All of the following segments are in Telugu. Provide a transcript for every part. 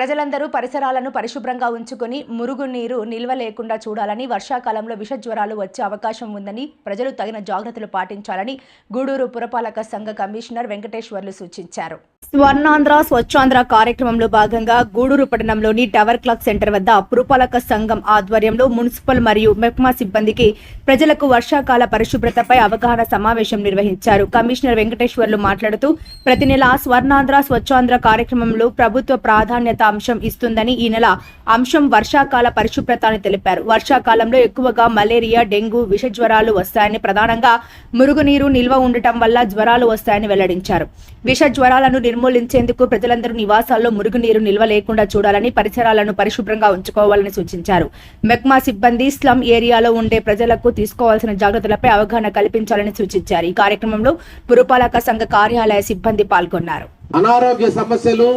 ప్రజలందరూ పరిసరాలను పరిశుభ్రంగా ఉంచుకొని మురుగునీరు నిల్వ లేకుండా చూడాలని వర్షాకాలంలో విష జ్వరాలు వచ్చే అవకాశం ఉందని ప్రజలు తగిన జాగ్రత్తలు పాటించాలని గూడూరు పురపాలక సంఘ కమిషనర్ వెంకటేశ్వర్లు సూచించారు. స్వర్ణాంధ్ర స్వచ్ఛాంధ్ర కార్యక్రమంలో భాగంగా గూడూరు పట్టణంలోని టవర్ క్లాక్ సెంటర్ వద్ద పురపాలక సంఘం ఆధ్వర్యంలో మున్సిపల్ మరియు మెప్మా సిబ్బందికి ప్రజలకు వర్షాకాల పరిశుభ్రతపై అవగాహన సమావేశం నిర్వహించారు. కమిషనర్ వెంకటేశ్వర్లు మాట్లాడుతూ ప్రతి నెల స్వర్ణాంధ్ర స్వచ్ఛాంధ్ర కార్యక్రమంలో ప్రభుత్వ ప్రాధాన్యత అంశం ఇస్తుందని ఈ నెల అంశం వర్షాకాల పరిశుభ్రత అని తెలిపారు. వర్షాకాలంలో ఎక్కువగా మలేరియా డెంగ్యూ విష జ్వరాలు వస్తాయని ప్రధానంగా మురుగునీరు నిల్వ ఉండటం వల్ల జ్వరాలు వస్తాయని వెల్లడించారు. విష జ్వరాలను నిర్మూలించేందుకు ప్రజలందరూ నివాసాల్లో మురుగునీరు నిల్వ లేకుండా చూడాలని పరిసరాలను పరిశుభ్రంగా ఉంచుకోవాలని సూచించారు. మెక్మా సిబ్బంది స్లమ్ ఏరియాలో ఉండే ప్రజలకు తీసుకోవాల్సిన జాగ్రత్తలపై అవగాహన కల్పించాలని సూచించారు. ఈ కార్యక్రమంలో పురపాలక సంఘ కార్యాలయ సిబ్బంది పాల్గొన్నారు. అనారోగ్య సమస్యలు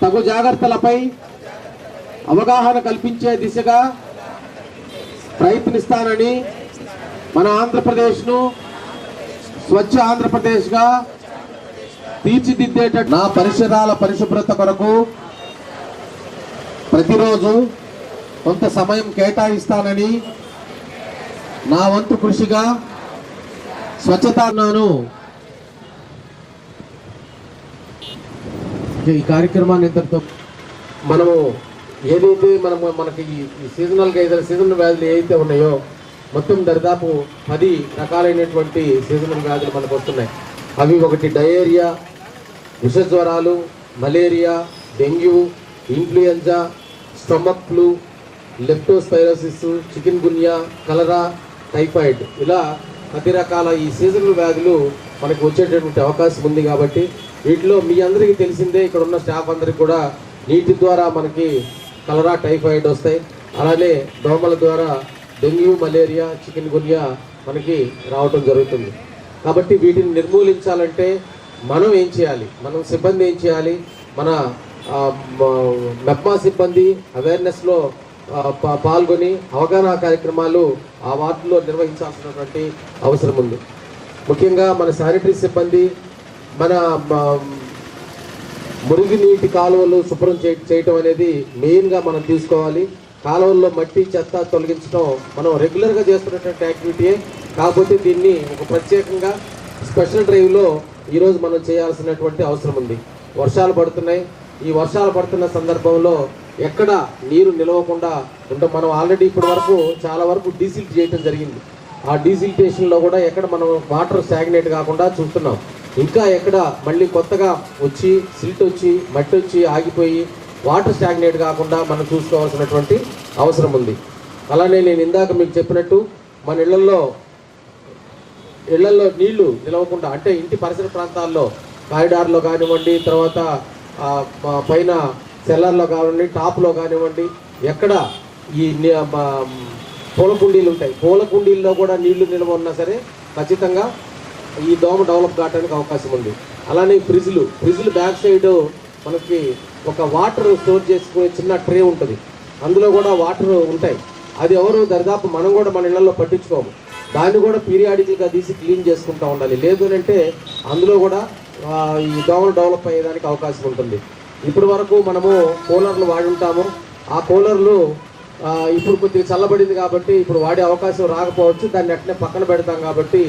తగు జాగ్రత్తలపై అవగాహన కల్పించే దిశగా ప్రయత్నిస్తానని మన ఆంధ్రప్రదేశ్ను స్వచ్ఛ ఆంధ్రప్రదేశ్గా తీర్చిదిద్దేట నా పరిసరాల పరిశుభ్రత కొరకు ప్రతిరోజు కొంత సమయం కేటాయిస్తానని నా వంతు కృషిగా స్వచ్ఛతను ఈ కార్యక్రమాన్ని ఇంతటితో మనము ఏదైతే మనము మనకి ఈ సీజనల్గా ఏదైనా సీజనల్ వ్యాధులు ఏవైతే ఉన్నాయో మొత్తం దరిదాపు పది రకాలైనటువంటి సీజనల్ వ్యాధులు మనకు వస్తున్నాయి. అవి ఒకటి డయేరియా విష జ్వరాలు malaria dengue influenza stomach flu leptospirosis chikungunya cholera typhoid ఇలా పది రకాల ఈ సీజనల్ వ్యాధులు మనకు వచ్చేటటువంటి అవకాశం ఉంది కాబట్టి వీటిలో మీ అందరికీ తెలిసిందే ఇక్కడ ఉన్న స్టాఫ్ అందరికి కూడా నీటి ద్వారా మనకి కలరా టైఫాయిడ్ వస్తాయి. అలానే దోమల ద్వారా డెంగ్యూ మలేరియా చికెన్ గున్యా మనకి రావటం జరుగుతుంది. కాబట్టి వీటిని నిర్మూలించాలంటే మనం ఏం చేయాలి? మనం సిబ్బంది ఏం చేయాలి? మన మెప్మా సిబ్బంది అవేర్నెస్లో పాల్గొని అవగాహన కార్యక్రమాలు ఆ వార్డులో నిర్వహించాల్సినటువంటి అవసరం ఉంది. ముఖ్యంగా మన శానిటరీ సిబ్బంది మన మురుగునీటి కాలువలు శుభ్రం చే చేయటం అనేది మెయిన్గా మనం తీసుకోవాలి. కాలువల్లో మట్టి చెత్త తొలగించడం మనం రెగ్యులర్గా చేస్తున్నటువంటి యాక్టివిటీయే. కాకపోతే దీన్ని ఒక ప్రత్యేకంగా స్పెషల్ డ్రైవ్లో ఈరోజు మనం చేయాల్సినటువంటి అవసరం ఉంది. వర్షాలు పడుతున్నాయి. ఈ వర్షాలు పడుతున్న సందర్భంలో ఎక్కడ నీరు నిలవకుండా ఉంటే మనం ఆల్రెడీ ఇప్పటి వరకు చాలా వరకు డీసిల్ చేయటం జరిగింది. ఆ డీసిల్టేషన్లో కూడా ఎక్కడ మనం వాటర్ స్టాగ్నేట్ కాకుండా చూస్తున్నాం. ఇంకా ఎక్కడ మళ్ళీ కొత్తగా వచ్చి సిల్ట్ వచ్చి మట్టి వచ్చి ఆగిపోయి వాటర్ స్టాగ్నేట్ కాకుండా మనం చూసుకోవాల్సినటువంటి అవసరం ఉంది. అలానే నేను ఇందాక మీకు చెప్పినట్టు మన ఇళ్ళలో ఇళ్ళలో నీళ్ళు నిలవకుండా అంటే ఇంటి పరిసర ప్రాంతాల్లో కారిడార్లో కానివ్వండి తర్వాత పైన సెల్లర్లో కానివ్వండి టాప్లో కానివ్వండి ఎక్కడ ఈ పూల కుండీలు ఉంటాయి. పూల కుండీల్లో కూడా నీళ్ళు నిల్వ ఉన్నా సరే ఖచ్చితంగా ఈ దోమ డెవలప్ కావడానికి అవకాశం ఉంది. అలానే ఫ్రిజ్లు ఫ్రిజ్లు బ్యాక్ సైడ్ మనకి ఒక వాటర్ స్టోర్ చేసుకునే చిన్న ట్రే ఉంటుంది. అందులో కూడా వాటర్ ఉంటాయి. అది ఎవరు దరిదాపు మనం కూడా మన ఇళ్ళలో పట్టించుకోము. దాన్ని కూడా పీరియాడికల్గా తీసి క్లీన్ చేసుకుంటూ ఉండాలి. లేదు అంటే అందులో కూడా ఈ దోమలు డెవలప్ అయ్యేదానికి అవకాశం ఉంటుంది. ఇప్పటి వరకు మనము కూలర్లు వాడి ఉంటాము. ఆ కూలర్లు ఇప్పుడు కొద్దిగా చల్లబడింది కాబట్టి ఇప్పుడు వాడే అవకాశం రాకపోవచ్చు. దాన్ని అట్నే పక్కన పెడతాం కాబట్టి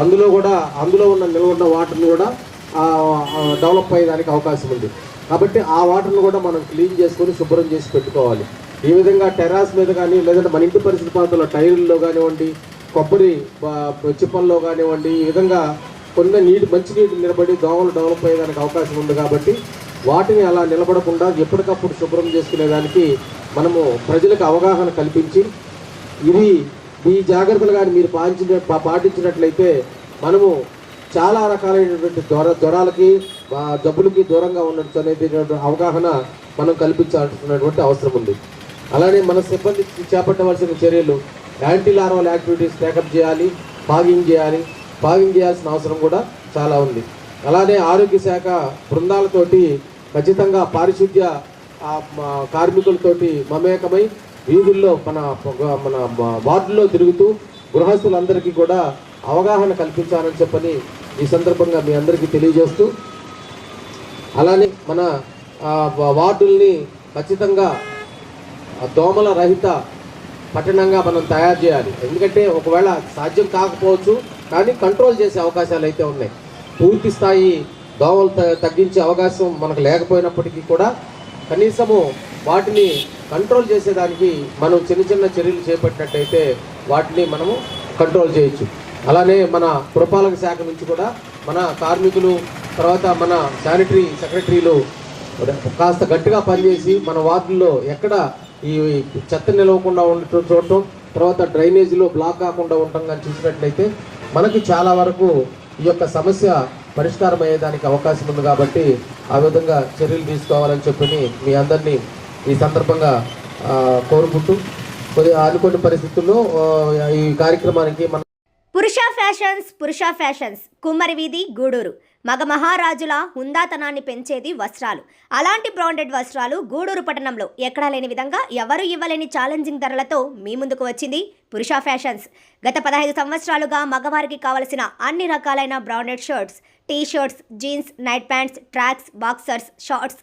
అందులో కూడా అందులో ఉన్న నిల్వ ఉన్న వాటర్ని కూడా డెవలప్ అయ్యేదానికి అవకాశం ఉంది. కాబట్టి ఆ వాటర్ని కూడా మనం క్లీన్ చేసుకొని శుభ్రం చేసి పెట్టుకోవాలి. ఈ విధంగా టెరాస్ మీద కానీ లేదంటే మన ఇంటి పరిస్థితి ప్రాంతంలో టైర్లలో కానివ్వండి కొబ్బరి చిప్పల్లో కానివ్వండి ఈ విధంగా కొన్ని నీటి మంచినీటి నిలబడి దోమలు డెవలప్ అయ్యేదానికి అవకాశం ఉంది కాబట్టి వాటిని అలా నిలబడకుండా ఎప్పటికప్పుడు శుభ్రం చేసుకునేదానికి మనము ప్రజలకు అవగాహన కల్పించి ఇది ఈ జాగ్రత్తలు కానీ మీరు పాటించిన పాటించినట్లయితే మనము చాలా రకాలైనటువంటి జ్వర జ్వరాలకి జబ్బులకి దూరంగా ఉండటం అనేది అవగాహన మనం కల్పించాల్సినటువంటి అవసరం ఉంది. అలానే మన సిబ్బంది చేపట్టవలసిన చర్యలు anti larval activities take up చేయాలి ఫాగింగ్ చేయాలి ఫాగింగ్ చేయాల్సిన అవసరం కూడా చాలా ఉంది. అలానే ఆరోగ్య శాఖ బృందాలతోటి ఖచ్చితంగా పారిశుద్ధ్య కార్మికులతోటి మమేకమై వీధుల్లో మన మన వార్డుల్లో తిరుగుతూ గృహస్థులందరికీ కూడా అవగాహన కల్పించాలని చెప్పని ఈ సందర్భంగా మీ అందరికీ తెలియజేస్తూ అలానే మన వార్డుల్ని ఖచ్చితంగా దోమల రహిత పట్టణంగా మనం తయారు చేయాలి. ఎందుకంటే ఒకవేళ సాధ్యం కాకపోవచ్చు కానీ కంట్రోల్ చేసే అవకాశాలు అయితే ఉన్నాయి. పూర్తి స్థాయి దోమలు త- తగ్గించే అవకాశం మనకు లేకపోయినప్పటికీ కూడా కనీసము వాటిని కంట్రోల్ చేసేదానికి మనం చిన్న చిన్న చర్యలు చేపట్టినట్టయితే వాటిని మనము కంట్రోల్ చేయొచ్చు. అలానే మన పురపాలక శాఖ నుంచి కూడా మన కార్మికులు తర్వాత మన శానిటరీ సెక్రటరీలు కాస్త గట్టిగా పనిచేసి మన వార్డుల్లో ఎక్కడ ఈ చెత్త నిలవకుండా ఉండటం చూడటం తర్వాత డ్రైనేజీలో బ్లాక్ కాకుండా ఉండటం కానీ చూసినట్లయితే మనకి చాలా వరకు ఈ యొక్క సమస్య పరిష్కారం అయ్యేదానికి అవకాశం ఉంది కాబట్టి ఆ విధంగా చర్యలు తీసుకోవాలని చెప్పి మీ అందరినీ ఈ సందర్భంగా కోరుకుంటూ కొద్దిగా ఆనుకోని పరిస్థితుల్లో ఈ కార్యక్రమానికి మన పురుష ఫ్యాషన్స్ పురుష ఫ్యాషన్స్. కుమ్మరి వీధి గూడూరు. మగ మహారాజుల హుందాతనాన్ని పెంచేది వస్త్రాలు. అలాంటి బ్రాండెడ్ వస్త్రాలు గూడూరు పట్టణంలో ఎక్కడా లేని విధంగా ఎవరు ఇవ్వలేని ఛాలెంజింగ్ ధరలతో మీ ముందుకు వచ్చింది పురుష ఫ్యాషన్స్. గత పదహైదు సంవత్సరాలుగా మగవారికి కావలసిన అన్ని రకాలైన branded shirts T shirts jeans night pants tracks boxers shorts